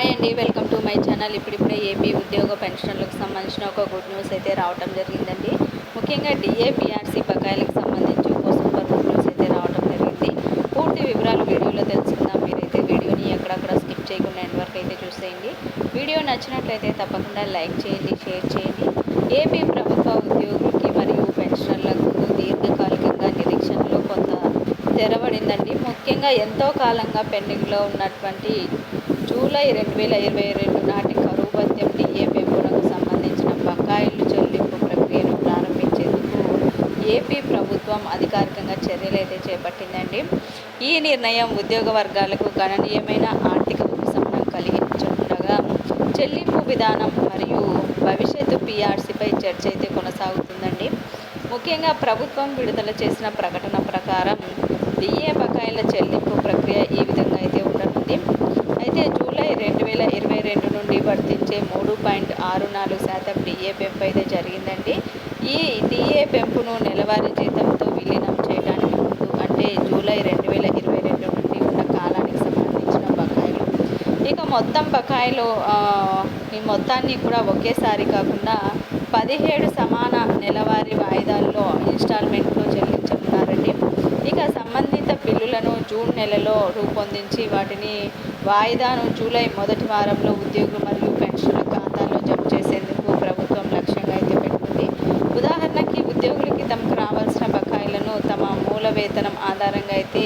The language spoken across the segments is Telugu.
హాయ్ అండి వెల్కమ్ టు మై ఛానల్. ఇప్పుడిప్పుడే ఏపీ ఉద్యోగ పెన్షన్లకు సంబంధించిన ఒక గుడ్ న్యూస్ అయితే రావడం జరిగిందండి. ముఖ్యంగా డిఏపిఆర్సీ బకాయిలకు సంబంధించి ఒక సూపర్ గుడ్ న్యూస్ అయితే రావడం జరిగింది. పూర్తి వివరాలు వీడియోలో తెలుసుకుందాం. మీరైతే వీడియోని ఎక్కడక్కడ స్కిప్ చేయకుండా ఎండ్ వరకు అయితే చూసేయండి. వీడియో నచ్చినట్లయితే తప్పకుండా లైక్ చేయండి షేర్ చేయండి. ఏపీ ప్రభుత్వ ఉద్యోగులకి మరియు పెన్షన్లకు దీర్ఘకాలికంగా నిరీక్షణలో కొంత తెరవడిందండి ముఖ్యంగా ఎంతో కాలంగా పెండింగ్లో ఉన్నటువంటి జూలై రెండు వేల ఇరవై రెండు నాటి కరువు భత్యం డిఏ పెంపునకు సంబంధించిన బకాయిలు చెల్లింపు ప్రక్రియను ప్రారంభించేందుకు ఏపీ ప్రభుత్వం అధికారికంగా చర్యలు అయితే చేపట్టిందండి. ఈ నిర్ణయం ఉద్యోగ వర్గాలకు గణనీయమైన ఆర్థిక ఉపశమనం కలిగించుండగా చెల్లింపు విధానం మరియు భవిష్యత్తు పీఆర్సీపై చర్చ అయితే కొనసాగుతుందండి. ముఖ్యంగా ప్రభుత్వం విడుదల చేసిన ప్రకటన ప్రకారం డిఏ బకాయిల చెల్లింపు ప్రక్రియ ఈ విధంగా అయితే ఉండనుంది. అయితే జూలై రెండు వేల ఇరవై వర్తించే మూడు పాయింట్ ఆరు నాలుగు శాతం డిఏ పెంపు అయితే జరిగిందండి. ఈ డిఏ పెంపును నెలవారీ జీతంతో విలీనం చేయడానికి ముందు అంటే జూలై రెండు వేల ఇరవై రెండు నుండి ఉన్న కాలానికి సంబంధించిన బకాయిలు. ఇక మొత్తం బకాయిలు ఈ మొత్తాన్ని కూడా ఒకేసారి కాకుండా పదిహేడు సమాన నెలవారీ వాయిదాల్లో ఇన్స్టాల్మెంట్ జూన్ నెలలో రూపొందించి వాటిని వాయిదాను జూలై మొదటి వారంలో ఉద్యోగులు మరియు పెన్షన్ల ఖాతాల్లో జమ చేసేందుకు ప్రభుత్వం లక్ష్యంగా అయితే పెట్టుకుంది. ఉదాహరణకి ఉద్యోగులకి తమకు రావాల్సిన బకాయిలను తమ మూల వేతనం ఆధారంగా అయితే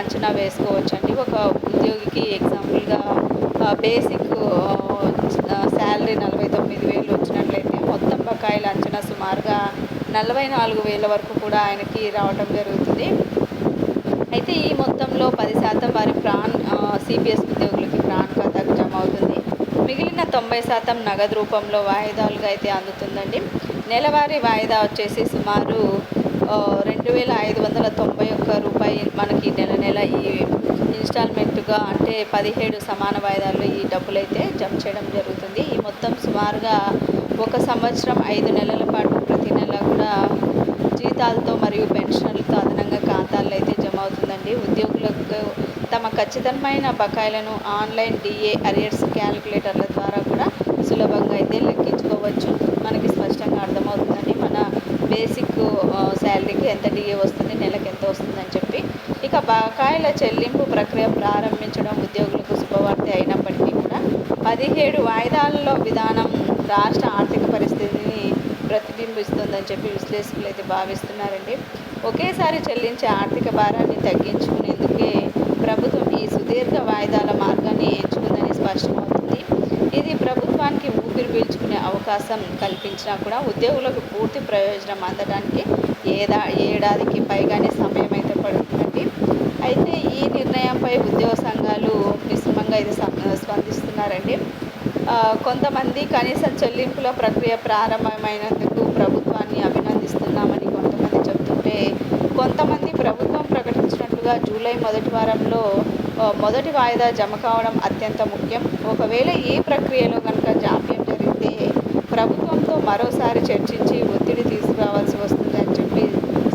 అంచనా వేసుకోవచ్చండి. ఒక ఉద్యోగికి ఎగ్జాంపుల్గా బేసిక్ శాలరీ నలభై తొమ్మిది వేలు వచ్చినట్లయితే మొత్తం బకాయిల అంచనా సుమారుగా నలభై నాలుగు వేల వరకు కూడా ఆయనకి రావటం జరుగుతుంది. అయితే ఈ మొత్తంలో పది శాతం వారి ప్రాన్ సిపిఎస్ ఉద్యోగులకి ప్రాణ్ ఖాతాకు జమ అవుతుంది మిగిలిన తొంభై శాతం నగదు రూపంలో వాయిదాలుగా అయితే అందుతుందండి. నెలవారీ వాయిదా వచ్చేసి సుమారు రెండు వేల ఐదు వందల తొంభై ఒక్క రూపాయి మనకి నెల నెల ఈ ఇన్స్టాల్మెంట్గా అంటే పదిహేడు సమాన వాయిదాల్లో ఈ డబ్బులు అయితే జమ చేయడం జరుగుతుంది. ఈ మొత్తం సుమారుగా ఒక సంవత్సరం ఐదు నెలల పాటు ప్రతి నెల కూడా జీతాలతో మరియు పెన్షన్ అదనంగా ఖాతాల్లో అయితే జమ అవుతుందండి ఉద్యోగులకు తమ ఖచ్చితమైన బకాయిలను ఆన్లైన్ డిఏ అరియర్స్ క్యాలిక్యులేటర్ల ద్వారా కూడా సులభంగా అయితే లెక్కించుకోవచ్చు. మనకి స్పష్టంగా అర్థమవుతుందండి. మన బేసిక్ శాలరీకి ఎంత డిఏ వస్తుంది నెలకు ఎంత వస్తుందని చెప్పి. ఇక బకాయిల చెల్లింపు ప్రక్రియ ప్రారంభించడం ఉద్యోగులకు శుభవార్త అయినప్పటికీ కూడా పదిహేడు వాయిదాలలో విధానం రాష్ట్ర ఆర్థిక పరిస్థితిని ప్రతిబింబిస్తుందని చెప్పి విశ్లేషకులు అయితే భావిస్తున్నారండి. ఒకేసారి చెల్లించే ఆర్థిక భారాన్ని తగ్గించుకునేందుకు అవకాశం కల్పించినా కూడా ఉద్యోగులకు పూర్తి ప్రయోజనం అందడానికి ఏదా ఏడాదికి పైగానే సమయం అయితే పడుతుందండి. అయితే ఈ నిర్ణయంపై ఉద్యోగ సంఘాలు మిశ్రమంగా అయితే స్పందిస్తున్నారండి. కొంతమంది కనీసం చెల్లింపుల ప్రక్రియ ప్రారంభమైనందుకు ప్రభుత్వాన్ని అభినందిస్తున్నామని కొంతమంది చెబుతుంటే కొంతమంది ప్రభుత్వం ప్రకటించినట్లుగా జూలై మొదటి వారంలో మొదటి వాయిదా జమ కావడం అత్యంత ముఖ్యం. ఒకవేళ ఈ ప్రక్రియలో మరోసారి చర్చించి ఒత్తిడి తీసుకురావాల్సి వస్తుందని చెప్పి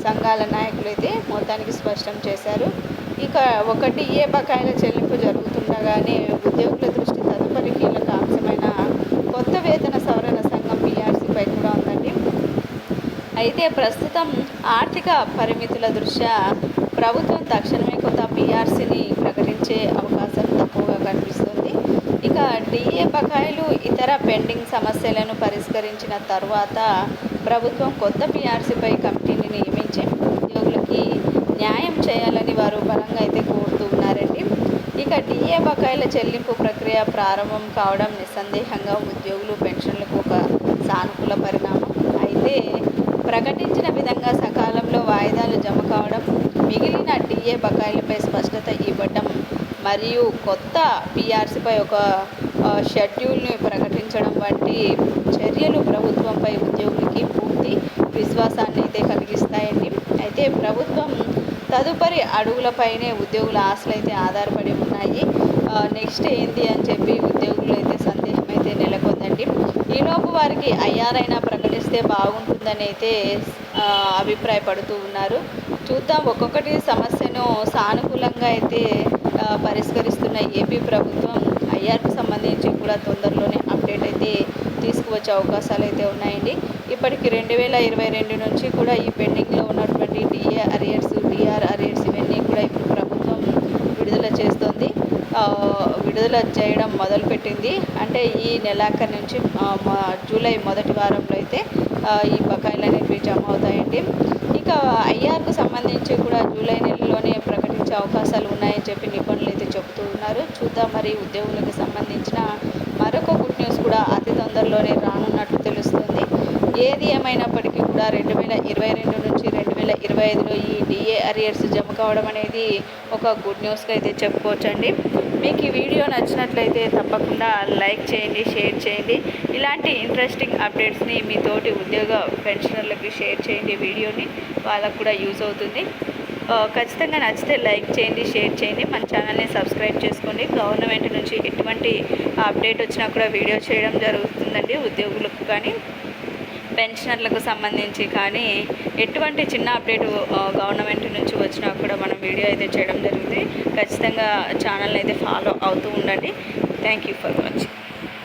సంఘాల నాయకులు అయితే మొత్తానికి స్పష్టం చేశారు. ఇక ఒకటి ఏ బకాయిల చెల్లింపు జరుగుతుండగానే ఉద్యోగుల దృష్టి తదుపరి కీలక అంశమైన కొత్త వేతన సవరణ సంఘం పీఆర్సీపై కూడా ఉందండి. అయితే ప్రస్తుతం ఆర్థిక పరిమితుల దృష్ట్యా ప్రభుత్వం తక్షణమే కొత్త పీఆర్సీని ప్రకటించే ఇక డిఏ బకాయిలు ఇతర పెండింగ్ సమస్యలను పరిష్కరించిన తర్వాత ప్రభుత్వం కొత్త పీఆర్సీపై కమిటీని నియమించి ఉద్యోగులకి న్యాయం చేయాలని వారు బలంగా అయితే కోరుతూ ఉన్నారండి. ఇక డిఏ బకాయిల చెల్లింపు ప్రక్రియ ప్రారంభం కావడం నిస్సందేహంగా ఉద్యోగులు పెన్షన్లకు ఒక సానుకూల పరిణామం. అయితే ప్రకటించిన విధంగా సకాలంలో వాయిదాలు జమ కావడం మిగిలిన డిఏ బకాయిలపై స్పష్టత ఇవ్వడం మరియు కొత్త పీఆర్సీపై ఒక షెడ్యూల్ని ప్రకటించడం వంటి చర్యలు ప్రభుత్వంపై ఉద్యోగులకి పూర్తి విశ్వాసాన్ని అయితే కలిగిస్తాయండి. అయితే ప్రభుత్వం తదుపరి అడుగులపైనే ఉద్యోగుల ఆశలు అయితే ఆధారపడి ఉన్నాయి. నెక్స్ట్ ఏంటి అని చెప్పి ఉద్యోగులు అయితే సందేశం అయితే నెలకొందండి. ఈలోపు వారికి ఐఆర్ఐనా ప్రకటిస్తే బాగుంటుందని అయితే అభిప్రాయపడుతూ ఉన్నారు. చూద్దాం ఒక్కొక్కటి సమస్యను సానుకూలంగా అయితే పరిష్కరిస్తున్న ఏపీ ప్రభుత్వం ఐఆర్కు సంబంధించి కూడా తొందరలోనే అప్డేట్ అయితే తీసుకువచ్చే అవకాశాలు అయితే ఉన్నాయండి. ఇప్పటికి రెండు వేల ఇరవై రెండు నుంచి కూడా ఈ పెండింగ్లో ఉన్నటువంటి డిఏ అరియర్స్ డిఆర్ అరియర్స్ ఇవన్నీ కూడా ఇప్పుడు ప్రభుత్వం విడుదల చేస్తుంది. విడుదల చేయడం మొదలుపెట్టింది. అంటే ఈ నెలాఖరు నుంచి జూలై మొదటి వారంలో అయితే ఈ బకాయిలు అనేవి జమ అవుతాయండి. ఇంకా ఐఆర్కు సంబంధించి కూడా జూలై నెలలోనే ప్రకటించే అవకాశాలు ఉన్నాయని చెప్పి నిపుణులు అయితే చెబుతూ ఉన్నారు. చూద్దాం మరి ఉద్యోగులకు సంబంధించిన మరొక గుడ్ న్యూస్ కూడా అతి తొందరలోనే రానున్నట్లు తెలుస్తుంది. ఏది ఏమైనప్పటికీ కూడా రెండు వేల ఇరవై రెండు నుంచి వేల ఇరవై ఐదులో ఈ డిఏ అరియర్స్ జమ కావడం అనేది ఒక గుడ్ న్యూస్గా అయితే చెప్పుకోవచ్చండి. మీకు ఈ వీడియో నచ్చినట్లయితే తప్పకుండా లైక్ చేయండి షేర్ చేయండి. ఇలాంటి ఇంట్రెస్టింగ్ అప్డేట్స్ని మీ తోటి ఉద్యోగ పెన్షనర్లకి షేర్ చేయండి వీడియోని. వాళ్ళకు కూడా యూజ్ అవుతుంది. ఖచ్చితంగా నచ్చితే లైక్ చేయండి షేర్ చేయండి. మన ఛానల్ని సబ్స్క్రైబ్ చేసుకోండి. గవర్నమెంట్ నుంచి ఎటువంటి అప్డేట్ వచ్చినా కూడా వీడియో చేయడం జరుగుతుందండి ఉద్యోగులకు కానీ. పెన్షనర్లకు సంబంధించి కానీ ఎటువంటి చిన్న అప్డేట్ గవర్నమెంట్ నుంచి వచ్చినా కూడా మనం వీడియో అయితే చేయడం జరుగుతుంది ఖచ్చితంగా ఛానల్ని అయితే ఫాలో అవుతూ ఉండండి. Thank you for watching.